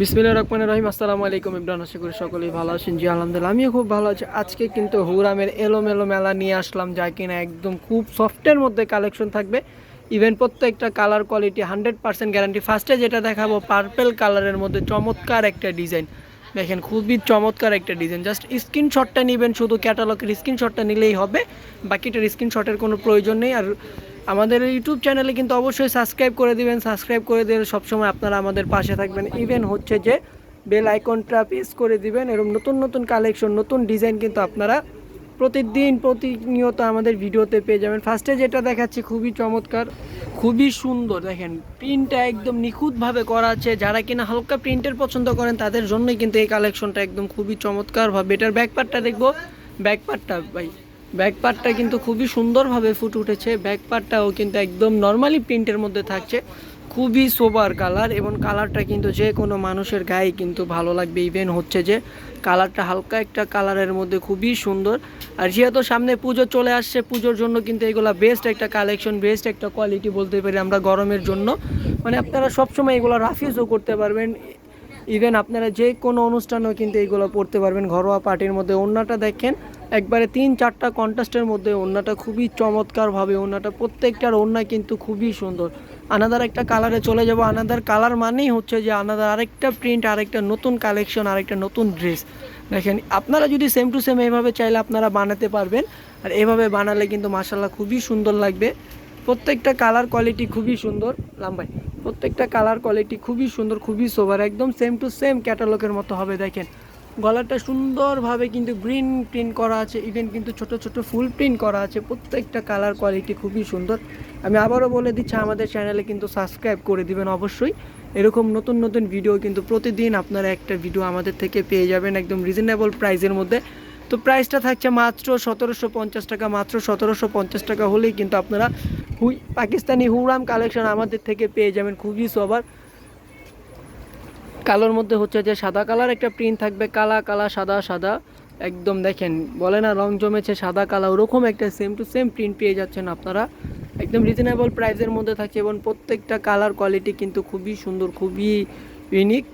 বিসমিল্লাহ রহমান রহিম। আসসালামু আলাইকুম ইমরান, আশা করি সকলেই ভালো আছেন। জি, আলহামদুলিল্লাহ, আমিও খুব ভালো আছি। আজকে কিন্তু হুরামের এলোমেলো মেলা নিয়ে আসলাম, যা কিনা একদম খুব সফটের মধ্যে কালেকশন থাকবে। ইভেন প্রত্যেকটা colour quality hundred percent guarantee ফার্স্টে যেটা দেখাবো পার্পেল কালারের মধ্যে চমৎকার একটা ডিজাইন দেখেন, খুবই চমৎকার একটা ডিজাইন জাস্ট স্ক্রিনশটটা নেবেন, শুধু ক্যাটালগের স্ক্রিনশটটা নিলেই হবে। বাকিটার স্ক্রিনশটের কোনো প্রয়োজন নেই। আর আমাদের ইউটিউব চ্যানেলে কিন্তু অবশ্যই সাবস্ক্রাইব করে দিবেন। সাবস্ক্রাইব করে দিলে সবসময় আপনারা আমাদের পাশে থাকবেন। ইভেন হচ্ছে যে বেল আইকনটা প্রেস করে দিবেন। এরকম নতুন নতুন কালেকশন নতুন ডিজাইন কিন্তু আপনারা প্রতিদিন প্রতিনিয়ত আমাদের ভিডিওতে পেয়ে যাবেন। ফার্স্টে যেটা দেখাচ্ছি খুবই চমৎকার, খুবই সুন্দর। দেখেন প্রিন্টটা একদম নিখুঁতভাবে করা আছে। যারা কিনা হালকা প্রিন্টের পছন্দ করেন, তাদের জন্যই কিন্তু এই কালেকশনটা একদম খুবই চমৎকারভাবে। এটার ব্যাকপার্টটা দেখব। ব্যাকপার্টটা ভাই ব্যাক পার্টটা কিন্তু খুবই সুন্দরভাবে ফুটে উঠেছে। ব্যাক পার্টটাও কিন্তু একদম নর্মালি প্রিন্টের মধ্যে থাকছে। খুবই সোবার কালার এবং কালারটা কিন্তু যে কোনো মানুষের গায়ে কিন্তু ভালো লাগবে। ইভেন হচ্ছে যে কালারটা হালকা একটা কালারের মধ্যে খুবই সুন্দর। আর যেহেতু সামনে পুজো চলে আসছে, পুজোর জন্য কিন্তু এগুলো বেস্ট একটা কালেকশন বেস্ট একটা কোয়ালিটি বলতে পারি আমরা গরমের জন্য। মানে আপনারা সবসময় এগুলো রাফিউজও করতে পারবেন। ইভেন আপনারা যে কোনো অনুষ্ঠানেও কিন্তু এইগুলো পড়তে পারবেন। ঘরোয়া পার্টির মধ্যে। ওড়নাটা দেখেন একবারে তিন চারটা কন্ট্রাস্টের মধ্যে ওড়নাটা খুবই চমৎকারভাবে, ওড়নাটা প্রত্যেকটার ওড়না কিন্তু খুবই সুন্দর। আনাদার একটা কালারে চলে যাব। আনাদার কালার মানেই হচ্ছে যে আনাদার আরেকটা প্রিন্ট আরেকটা নতুন কালেকশন আরেকটা নতুন ড্রেস দেখেন, আপনারা যদি সেম টু সেম এইভাবে চাইলে আপনারা বানাতে পারবেন। আর এভাবে বানালে কিন্তু মাসাল্লাহ খুবই সুন্দর লাগবে। প্রত্যেকটা কালার কোয়ালিটি খুবই সুন্দর। লাম্বাই প্রত্যেকটা কালার কোয়ালিটি খুবই সুন্দর, খুবই সোভার একদম সেম টু সেম ক্যাটালগের মতো হবে, দেখেন। গলাটা সুন্দরভাবে কিন্তু গ্রিন প্রিন্ট করা আছে। ইভেন কিন্তু ছোট ছোট ফুল প্রিন্ট করা আছে। প্রত্যেকটা কালার কোয়ালিটি খুবই সুন্দর। আমি আবারও বলে দিচ্ছি, আমাদের চ্যানেলে কিন্তু সাবস্ক্রাইব করে দিবেন অবশ্যই। এরকম নতুন নতুন ভিডিও কিন্তু প্রতিদিন আপনারা একটা ভিডিও আমাদের থেকে পেয়ে যাবেন একদম রিজনেবল প্রাইসের মধ্যে। তো প্রাইসটা থাকছে মাত্র সতেরোশো পঞ্চাশ টাকা। মাত্র সতেরোশো পঞ্চাশ টাকা হলেই কিন্তু আপনারা হুই পাকিস্তানি হুরাম কালেকশন আমাদের থেকে পেয়ে যাবেন। খুবই সবার কালোর মধ্যে হচ্ছে যে সাদা কালার একটা প্রিন্ট থাকবে, কালা কালা, সাদা সাদা। একদম দেখেন, বলে না রং জমেছে, সাদা, কালা, ওরকম একটা সেম টু সেম প্রিন্ট পেয়ে যাচ্ছেন আপনারা। একদম রিজনেবল প্রাইসের মধ্যে থাকছে এবং প্রত্যেকটা কালার কোয়ালিটি কিন্তু খুবই সুন্দর, খুবই ইউনিক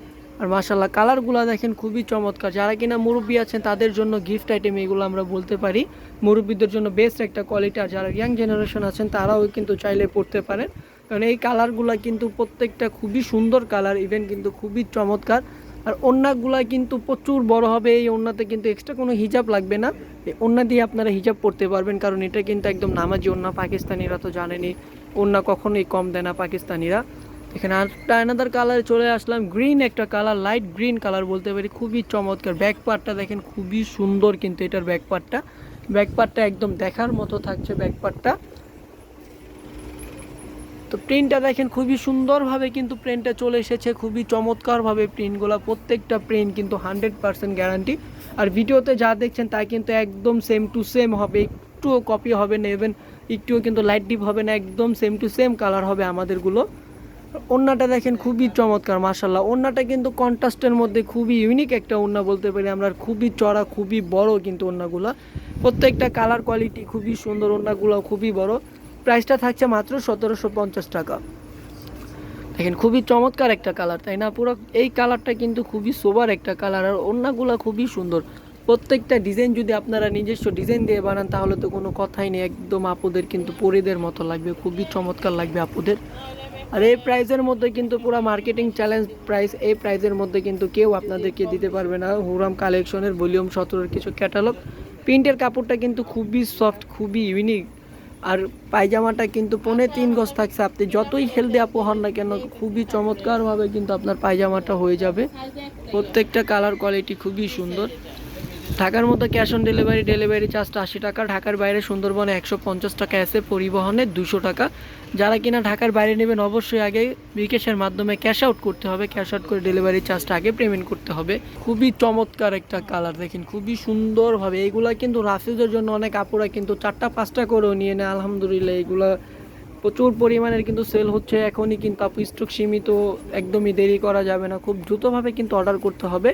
আর মাসাল্লাহ কালারগুলো দেখেন খুবই চমৎকার। যারা কিনা মুরব্বী আছেন, তাদের জন্য গিফট আইটেম এগুলো আমরা বলতে পারি। মুরব্বীদের জন্য বেস্ট একটা কোয়ালিটি আর যারা ইয়াং জেনারেশন আছেন, তারাও কিন্তু চাইলে পড়তে পারেন। কারণ এই কালারগুলো কিন্তু প্রত্যেকটা খুবই সুন্দর কালার ইভেন কিন্তু খুবই চমৎকার। আর ওড়নাগুলা কিন্তু প্রচুর বড় হবে, এই ওড়নাতে কিন্তু এক্সট্রা কোনো হিজাব লাগবে না। এই ওড়না দিয়ে আপনারা হিজাব পড়তে পারবেন, কারণ এটা কিন্তু একদম নামাজি ওড়না, পাকিস্তানিরা তো জানেনি ওড়না কখনোই কম দেয় না পাকিস্তানিরা। এখানে আরেকটা আনাদার কালারে চলে আসলাম গ্রিন একটা কালার লাইট গ্রিন কালার বলতে পারি, খুবই চমৎকার। ব্যাক পার্টটা দেখেন, খুবই সুন্দর কিন্তু এটার ব্যাক পার্টটা ব্যাক পার্টটা একদম দেখার মতো থাকছে ব্যাক পার্টটা তো প্রিন্টটা দেখেন খুবই সুন্দরভাবে কিন্তু প্রিন্টটা চলে এসেছে, খুবই চমৎকারভাবে প্রিন্টগুলো প্রত্যেকটা প্রিন্ট কিন্তু হান্ড্রেড পার্সেন্ট গ্যারান্টি আর ভিডিওতে যা দেখছেন তা কিন্তু একদম সেম টু সেম হবে, একটুও কপি হবে না ইভেন একটুও কিন্তু লাইট ডিপ হবে না, একদম সেম টু সেম কালার হবে আমাদেরগুলো। ওড়নাটা দেখেন খুবই চমৎকার মাসাল্লাহ ওড়নাটা কিন্তু কন্ট্রাস্টের মধ্যে খুবই ইউনিক একটা ওড়না বলতে পারি আমরা খুবই চড়া খুবই বড় কিন্তু ওড়নাগুলো। প্রত্যেকটা কালার কোয়ালিটি খুবই সুন্দর ওড়নাগুলো খুবই বড়। প্রাইসটা থাকছে মাত্র সতেরোশো পঞ্চাশ টাকা। দেখেন, খুবই চমৎকার একটা কালার, তাই না? পুরো এই কালারটা কিন্তু খুবই সোবার একটা কালার, আর ওড়নাগুলো খুবই সুন্দর। প্রত্যেকটা ডিজাইন যদি আপনারা নিজস্ব ডিজাইন দিয়ে বানান, তাহলে তো কোনো কথাই নেই, একদম আপুদের কিন্তু পরিদের মতো লাগবে, খুবই চমৎকার লাগবে আপুদের। আর এই প্রাইসের মধ্যে কিন্তু পুরো মার্কেটিং চ্যালেঞ্জ প্রাইস, এই প্রাইসের মধ্যে কিন্তু কেউ আপনাদেরকে দিতে পারবে না। হুরাম কালেকশনের ভলিউম সতেরোর কিছু ক্যাটালগ। প্রিন্টের কাপড়টা কিন্তু খুবই সফট, খুবই ইউনিক। আর পায়জামাটা কিন্তু পনে তিন গজ থাকছে। আপনি যতই হেলদি আপু হন না কেন, খুবই চমৎকারভাবে কিন্তু আপনার পায়জামাটা হয়ে যাবে। প্রত্যেকটা কালার কোয়ালিটি খুবই সুন্দর। ঢাকার মধ্যে ক্যাশ অন ডেলিভারি ডেলিভারি চার্জটা আশি টাকা, ঢাকার বাইরে সুন্দরবনে একশো পঞ্চাশ টাকা আছে পরিবহনে দুশো টাকা। যারা কিনা ঢাকার বাইরে নেবেন অবশ্যই আগে বিকাশের মাধ্যমে ক্যাশ আউট করতে হবে। ক্যাশ আউট করে ডেলিভারি চার্জটা আগে পেমেন্ট করতে হবে। খুবই চমৎকার একটা কালার দেখেন, খুবই সুন্দরভাবে। এইগুলা কিন্তু রাফিজের জন্য অনেক আপুরা কিন্তু চারটা, পাঁচটা করেও নিয়ে নেয়। আলহামদুলিল্লাহ এইগুলা প্রচুর পরিমাণের কিন্তু সেল হচ্ছে। এখনই কিন্তু আপু স্টক সীমিত, একদমই দেরি করা যাবে না। খুব দ্রুতভাবে কিন্তু অর্ডার করতে হবে।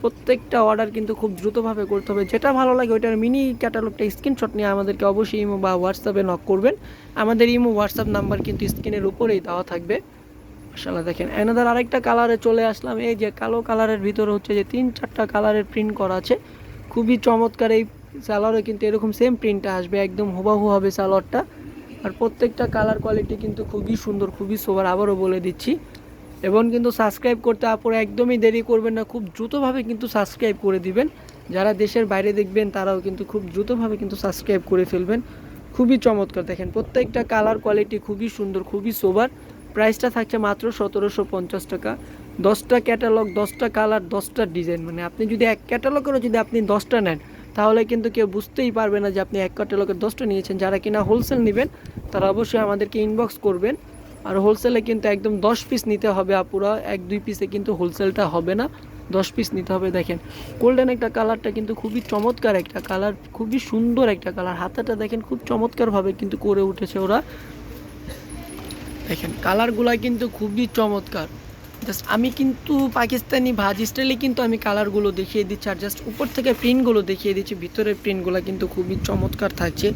প্রত্যেকটা অর্ডার কিন্তু খুব দ্রুতভাবে করতে হবে। যেটা ভালো লাগে ওইটার মিনি ক্যাটালগটা স্ক্রিনশট নিয়ে আমাদেরকে অবশ্যই ইমো বা হোয়াটসঅ্যাপে নক করবেন। আমাদের ইমো হোয়াটসঅ্যাপ নাম্বার কিন্তু স্ক্রিনের উপরেই দেওয়া থাকবে। মাশাআল্লাহ, দেখেন এনাদার আরেকটা কালারে চলে আসলাম। এই যে কালো কালারের ভিতরে হচ্ছে যে তিন চারটা কালারের প্রিন্ট করা আছে। খুবই চমৎকার এই সালোয়ারে কিন্তু এরকম সেম প্রিন্টটা আসবে, একদম হুবাহু হবে সালোয়ারটা আর প্রত্যেকটা কালার কোয়ালিটি কিন্তু খুবই সুন্দর, খুবই সোবার আবারও বলে দিচ্ছি। এবং কিন্তু সাবস্ক্রাইব করতে আপনারা একদমই দেরি করবেন না, খুব দ্রুতভাবে কিন্তু সাবস্ক্রাইব করে দিবেন। যারা দেশের বাইরে দেখবেন, তারাও কিন্তু খুব দ্রুতভাবে কিন্তু সাবস্ক্রাইব করে ফেলবেন। খুবই চমৎকার, দেখেন প্রত্যেকটা কালার কোয়ালিটি খুবই সুন্দর, খুবই সোবার প্রাইসটা থাকছে মাত্র সতেরোশো পঞ্চাশ টাকা। দশটা ক্যাটালগ দশটা কালার দশটা ডিজাইন মানে আপনি যদি এক ক্যাটালগেরও যদি আপনি দশটা নেন, তাহলে কিন্তু কেউ বুঝতেই পারবে না যে আপনি এক ক্যাটালগের দশটা নিয়েছেন। যারা কিনা হোলসেল নেবেন, তারা অবশ্যই আমাদেরকে ইনবক্স করবেন। আর হোলসেলে কিন্তু একদম দশ পিস নিতে হবে আপুরা। এক, দুই পিসে কিন্তু হোলসেলটা হবে না। দশ পিস নিতে হবে, দেখেন। গোল্ডেন একটা কালারটা কিন্তু খুবই চমৎকার একটা কালার খুবই সুন্দর একটা কালার হাতাটা দেখেন খুব চমৎকারভাবে কিন্তু করে উঠেছে ওরা। দেখেন কালারগুলা কিন্তু খুবই চমৎকার। জাস্ট আমি কিন্তু পাকিস্তানি ভাজ স্টাইলে কিন্তু আমি কালারগুলো দেখিয়ে দিচ্ছি আর জাস্ট উপর থেকে প্রিন্টগুলো দেখিয়ে দিচ্ছি। ভিতরের প্রিন্টগুলো কিন্তু খুবই চমৎকার থাকছে,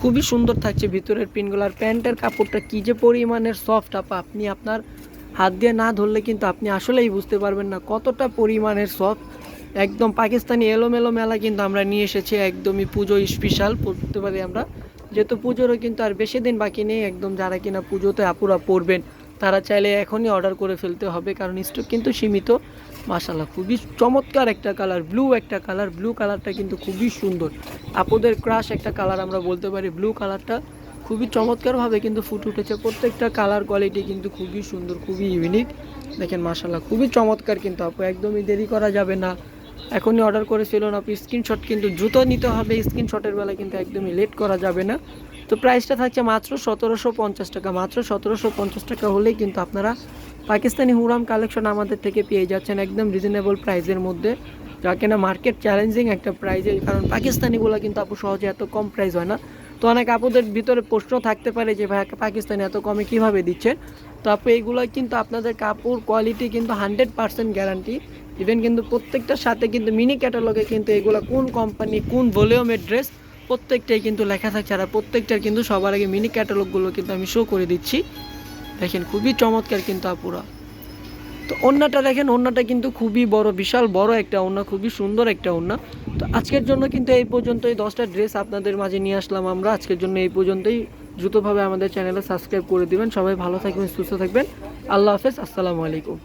খুবই সুন্দর থাকছে ভিতরের প্রিন্টগুলো আর প্যান্টের কাপড়টা কী যে পরিমাণের সফট আপা, আপনি আপনার হাত দিয়ে না ধরলে কিন্তু আপনি আসলেই বুঝতে পারবেন না কতটা পরিমাণের সফট একদম পাকিস্তানি এলোমেলো মেলা কিন্তু আমরা নিয়ে এসেছি, একদমই পুজো স্পেশাল পড়তে পারি আমরা। যেহেতু পুজোরও কিন্তু আর বেশি দিন বাকি নেই, একদম যারা কিনা পুজোতে আপুরা পড়বেন তারা চাইলে এখনই অর্ডার করে ফেলতে হবে, কারণ স্টক কিন্তু সীমিত। মাসাল্লাহ খুবই চমৎকার একটা কালার ব্লু একটা কালার ব্লু কালারটা কিন্তু খুবই সুন্দর। আপুদের ক্রাশ একটা কালার আমরা বলতে পারি ব্লু কালারটা খুবই চমৎকারভাবে কিন্তু ফুট উঠেছে। প্রত্যেকটা কালার কোয়ালিটি কিন্তু খুবই সুন্দর, খুবই ইউনিক দেখেন মাসাল্লাহ খুবই চমৎকার কিন্তু আপু, একদমই দেরি করা যাবে না। এখনই অর্ডার করেছিল না আপনি স্ক্রিনশট কিন্তু দ্রুত নিতে হবে স্ক্রিনশটের বেলা কিন্তু একদমই লেট করা যাবে না। তো প্রাইসটা থাকছে মাত্র সতেরোশো পঞ্চাশ টাকা। মাত্র সতেরোশো পঞ্চাশ টাকা হলেই কিন্তু আপনারা পাকিস্তানি হুরাম কালেকশন আমাদের থেকে পেয়ে যাচ্ছেন একদম রিজনেবল প্রাইসের মধ্যে। যা কিনা মার্কেট চ্যালেঞ্জিং একটা প্রাইজে কারণ পাকিস্তানিগুলো কিন্তু আপু সহজে এত কম প্রাইস হয় না। তো অনেক আপুদের ভিতরে প্রশ্ন থাকতে পারে যে ভাই পাকিস্তানি এত কমে কীভাবে দিচ্ছেন তো আপু এইগুলো কিন্তু আপনাদের কাপড় কোয়ালিটি কিন্তু হান্ড্রেড পার্সেন্ট গ্যারান্টি ইভেন কিন্তু প্রত্যেকটার সাথে কিন্তু মিনি ক্যাটালগে কিন্তু এগুলো কোন কোম্পানি কোন ভলিউমের ড্রেস প্রত্যেকটাই কিন্তু লেখা থাকছে আর প্রত্যেকটার কিন্তু সবার আগে মিনি ক্যাটালগুলো কিন্তু আমি শো করে দিচ্ছি। দেখেন খুবই চমৎকার কিন্তু আপুরা। তো ওন্নাটা দেখেন, ওন্নাটা কিন্তু খুবই বড়, বিশাল বড় একটা ওন্না, খুবই সুন্দর একটা ওন্না। তো আজকের জন্য কিন্তু এই পর্যন্তই, দশটা ড্রেস আপনাদের মাঝে নিয়ে আসলাম আমরা। আজকের জন্য এই পর্যন্তই। দ্রুতভাবে আমাদের চ্যানেলে সাবস্ক্রাইব করে দিবেন। সবাই ভালো থাকবেন, সুস্থ থাকবেন। আল্লাহ হাফেজ, আসসালামু আলাইকুম।